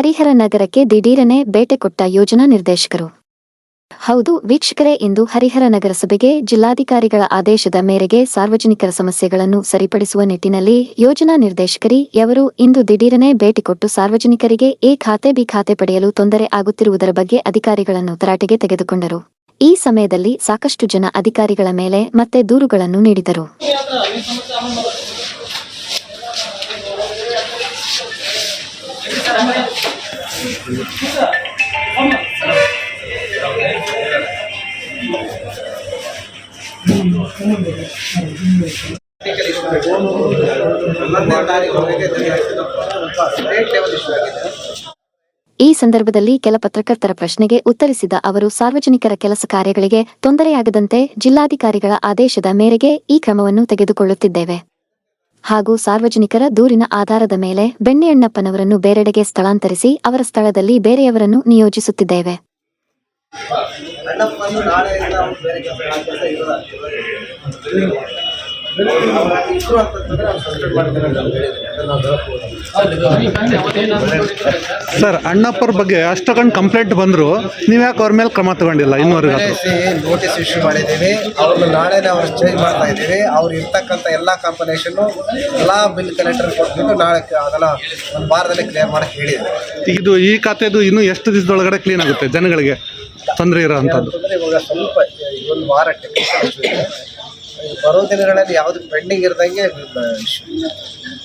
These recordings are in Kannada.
ಹರಿಹರ ನಗರಕ್ಕೆ ದಿಢೀರನೆ ಬೇಟೆ ಕೊಟ್ಟ ಯೋಜನಾ ನಿರ್ದೇಶಕರು. ಹೌದು, ವೀಕ್ಷಕರೇ, ಇಂದು ಹರಿಹರ ನಗರಸಭೆಗೆ ಜಿಲ್ಲಾಧಿಕಾರಿಗಳ ಆದೇಶದ ಮೇರೆಗೆ ಸಾರ್ವಜನಿಕರ ಸಮಸ್ಯೆಗಳನ್ನು ಸರಿಪಡಿಸುವ ನಿಟ್ಟಿನಲ್ಲಿ ಯೋಜನಾ ನಿರ್ದೇಶಕರಿ ಯವರು ಇಂದು ದಿಢೀರನೆ ಭೇಟಿ ಕೊಟ್ಟು ಸಾರ್ವಜನಿಕರಿಗೆ ಎ ಖಾತೆ ಬಿ ಖಾತೆ ಪಡೆಯಲು ತೊಂದರೆ ಆಗುತ್ತಿರುವುದರ ಬಗ್ಗೆ ಅಧಿಕಾರಿಗಳನ್ನು ತರಾಟೆಗೆ ತೆಗೆದುಕೊಂಡರು. ಈ ಸಮಯದಲ್ಲಿ ಸಾಕಷ್ಟು ಜನ ಅಧಿಕಾರಿಗಳ ಮೇಲೆ ಮತ್ತೆ ದೂರುಗಳನ್ನು ನೀಡಿದರು. ಈ ಸಂದರ್ಭದಲ್ಲಿ ಕೆಲ ಪತ್ರಕರ್ತರ ಪ್ರಶ್ನೆಗೆ ಉತ್ತರಿಸಿದ ಅವರು, ಸಾರ್ವಜನಿಕರ ಕೆಲಸ ಕಾರ್ಯಗಳಿಗೆ ತೊಂದರೆಯಾಗದಂತೆ ಜಿಲ್ಲಾಧಿಕಾರಿಗಳ ಆದೇಶದ ಮೇರೆಗೆ ಈ ಕ್ರಮವನ್ನು ತೆಗೆದುಕೊಳ್ಳುತ್ತಿದ್ದೇವೆ. ಹಾಗೂ ಸಾರ್ವಜನಿಕರ ದೂರಿನ ಆಧಾರದ ಮೇಲೆ ಬೆಣ್ಣೆಯಣ್ಣಪ್ಪನವರನ್ನು ಬೇರೆಡೆಗೆ ಸ್ಥಳಾಂತರಿಸಿ ಅವರ ಸ್ಥಳದಲ್ಲಿ ಬೇರೆಯವರನ್ನು ನಿಯೋಜಿಸುತ್ತಿದ್ದೇವೆ. ಇದ್ರು ಅಂತಂದ್ರೆ ಸಸ್ಪೆಂಡ್ ಮಾಡ್ತಾರೆ ಅಂತ ಹೇಳಿದ್ರು ಅದನ್ನ ನಾವು ಸರ್ ಅಣ್ಣಪ್ಪರ ಬಗ್ಗೆ ಅಷ್ಟೊಂದು ಕಂಪ್ಲೇಂಟ್ ಬಂದ್ರು. ನೀವು ಯಾಕೆ ಅವ್ರ ಮೇಲೆ ಕ್ರಮ ತಗೊಂಡಿಲ್ಲ ಇನ್ನೂ ನೋಟಿಸ್ ಇಶ್ಯೂ ಮಾಡಿದ್ದೀವಿ. ಅವ್ರನ್ನ ನಾಳೆ ಅವ್ರು ಚೇಂಜ್ ಮಾಡ್ತಾ ಇದ್ದೀವಿ. ಅವ್ರು ಇರ್ತಕ್ಕಂಥ ಎಲ್ಲ ಕಾಂಪನೇಷನ್ನು ಎಲ್ಲ ಬಿಲ್ ಕಲೆಕ್ಟರ್ ಕೊಟ್ಬಿಟ್ಟು ನಾಳೆ ಅದನ್ನ ಒಂದು ವಾರದಲ್ಲಿ ಕ್ಲಿಯರ್ ಮಾಡಕ್ಕೆ ಹೇಳಿದ್ವಿ ಇದು ಈ ಖಾತೆದು ಇನ್ನೂ ಎಷ್ಟು ದಿವಸದೊಳಗಡೆ ಕ್ಲೀನ್ ಆಗುತ್ತೆ ಜನಗಳಿಗೆ ತೊಂದರೆ ಇರೋ ಅಂಥದ್ದು? ಇವಾಗ ಸ್ವಲ್ಪ ಒಂದು ವಾರ ಟೆಕ್ನಿಕಲ್ ಇಶ್ಯೂ ಇದೆ. ಬರೋ ದಿನಗಳಲ್ಲಿ ಯಾವ್ದು ಪೆಂಡಿಂಗ್ ಇರದಂಗೆ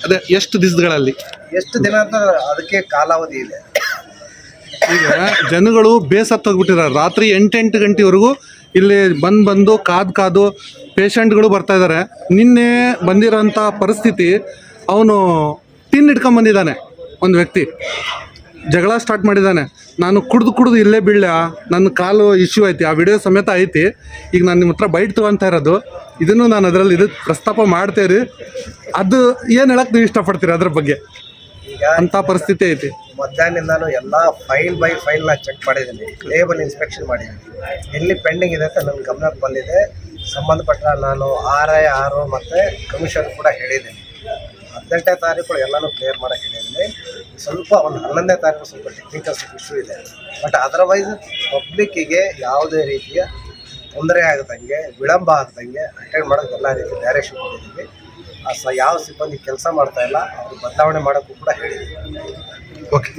ಅದೇ ಎಷ್ಟು ದಿವಸಗಳಲ್ಲಿ? ಎಷ್ಟು ದಿನ ಅಂತ ಅದಕ್ಕೆ ಕಾಲಾವಧಿ ಇದೆ. ಈಗ ಜನಗಳು ಬೇಸತ್ತೋಗ್ಬಿಟ್ಟಿದ್ದಾರೆ ರಾತ್ರಿ ಎಂಟೆಂಟು ಗಂಟೆವರೆಗೂ ಇಲ್ಲಿ ಬಂದು ಬಂದು ಕಾದು ಕಾದು ಪೇಷಂಟ್ಗಳು ಬರ್ತಾ ಇದ್ದಾರೆ. ನಿನ್ನೆ ಬಂದಿರೋಂಥ ಪರಿಸ್ಥಿತಿ ಅವನು ಟಿನ್ ಇಟ್ಕೊಂಬಂದಿದ್ದಾನೆ ಒಂದು ವ್ಯಕ್ತಿ. ಜಗಳ ಸ್ಟಾರ್ಟ್ ಮಾಡಿದ್ದಾನೆ. ನಾನು ಕುಡ್ದು ಕುಡ್ದು ಇಲ್ಲೇ ಬೀಳ್ಯ ನನ್ನ ಕಾಲು ಇಶ್ಯೂ ಐತಿ ಆ ವಿಡಿಯೋ ಸಮೇತ ಐತಿ. ಈಗ ನಾನು ನಿಮ್ಮ ಹತ್ರ ಬೈಟ್ ತೊಗೊತಾ ಇರೋದು ಇದನ್ನು ನಾನು ಅದರಲ್ಲಿ ಇದು ಪ್ರಸ್ತಾಪ ಮಾಡ್ತೇರಿ ಅದು ಏನು ಹೇಳಕ್ಕೆ ನೀವು ಇಷ್ಟಪಡ್ತೀರಿ ಅದ್ರ ಬಗ್ಗೆ? ಈಗ ಅಂಥ ಪರಿಸ್ಥಿತಿ ಐತಿ. ಮಧ್ಯಾಹ್ನದಿಂದಾನು ಎಲ್ಲ ಫೈಲ್ ಬೈ ಫೈಲ್ನ ಚೆಕ್ ಮಾಡಿದ್ದೀನಿ ಲೇಬಲ್ ಇನ್ಸ್ಪೆಕ್ಷನ್ ಮಾಡಿದ್ದೀನಿ. ಎಲ್ಲಿ ಪೆಂಡಿಂಗ್ ಇದೆ ಅಂತ ನನ್ನ ಗಮನಕ್ಕೆ ಬಂದಿದೆ. ಸಂಬಂಧಪಟ್ಟ ನಾನು ಆರ್ ಐ ಆರ್ ಮತ್ತು ಕಮಿಷನ್ ಕೂಡ ಹೇಳಿದ್ದೀನಿ. ಹದಿನೆಂಟನೇ ತಾರೀಕು ಎಲ್ಲನೂ ಕ್ಲಿಯರ್ ಮಾಡೋಕ್ಕೆ ಹೇಳಿದ್ದೀನಿ. ಸ್ವಲ್ಪ ಒಂದು ಹನ್ನೊಂದನೇ ತಾರೀಕು ಸ್ವಲ್ಪ ಟೆಕ್ನಿಕಲ್ ಇಶ್ಯೂ ಇದೆ. ಬಟ್ ಅದರ್ವೈಸ್ ಪಬ್ಲಿಕ್ಕಿಗೆ ಯಾವುದೇ ರೀತಿಯ ತೊಂದರೆ ಆಗದಂಗೆ ವಿಳಂಬ ಆಗದಂಗೆ ಅಟೆಂಡ್ ಮಾಡೋಕೆ ಎಲ್ಲ ರೀತಿ ಡೈರೆಕ್ಷನ್ ಕೊಟ್ಟಿದ್ದೀವಿ. ಆ ಸ ಯಾವ ಸಿಬ್ಬಂದಿ ಕೆಲಸ ಮಾಡ್ತಾ ಇಲ್ಲ ಅವರು ಬದಲಾವಣೆ ಮಾಡೋಕ್ಕೂ ಕೂಡ ಹೇಳಿದ್ದೀವಿ. ಓಕೆ